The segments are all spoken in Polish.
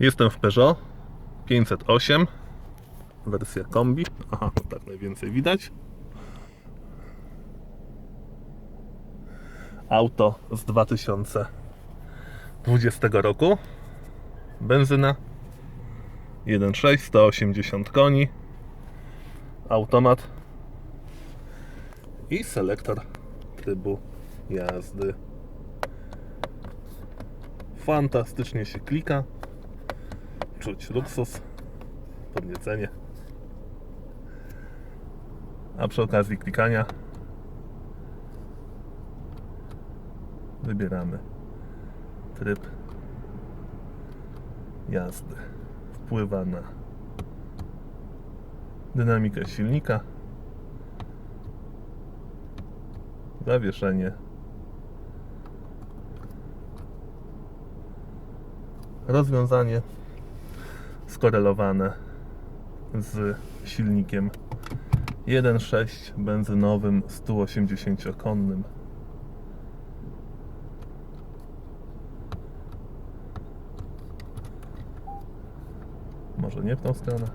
Jestem w Peugeot 508 wersja kombi. Aha, tak najwięcej widać. Auto z 2020 roku. Benzyna 1.6, 180 koni. Automat i selektor trybu jazdy. Fantastycznie się klika. Czuć luksus, podniecenie. A przy okazji klikania wybieramy tryb jazdy. Wpływa na dynamikę silnika, zawieszenie, rozwiązanie skorelowane z silnikiem 1.6 benzynowym 180-konnym. Może nie w tą stronę.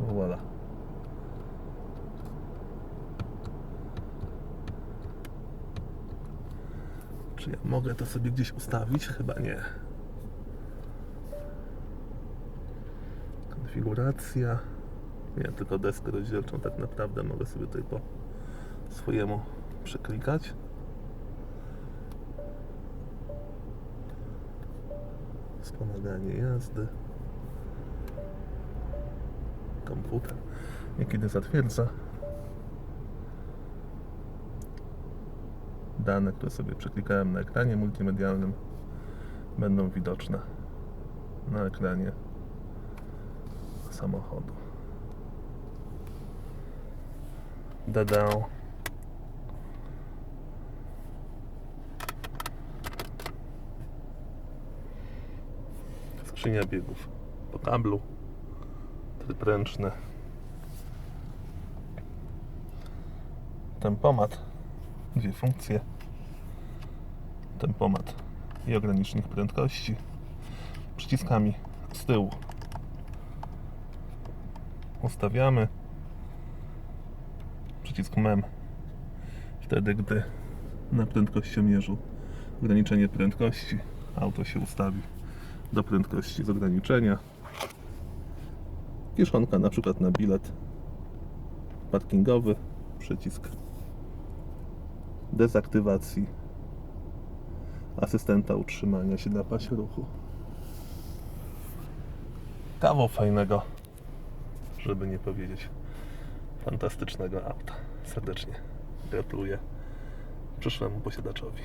Voila. Czy ja mogę to sobie gdzieś ustawić? Chyba nie. Konfiguracja. Nie, tylko deskę rozdzielczą tak naprawdę mogę sobie tutaj po swojemu przeklikać. Wspomaganie jazdy. Komputer. Niekiedy zatwierdza. Dane, które sobie przeklikałem na ekranie multimedialnym, będą widoczne na ekranie samochodu. DD. Skrzynia biegów po kablu, tryb ręczny, tempomat, dwie funkcje, tempomat i ogranicznik prędkości, przyciskami z tyłu. Ustawiamy. Przycisk MEM. Wtedy, gdy na prędkościomierzu ograniczenie prędkości. Auto się ustawi do prędkości z ograniczenia. Kieszonka na przykład na bilet parkingowy. Przycisk dezaktywacji asystenta utrzymania się na pasie ruchu kawał fajnego żeby nie powiedzieć fantastycznego auta. Serdecznie gratuluję przyszłemu posiadaczowi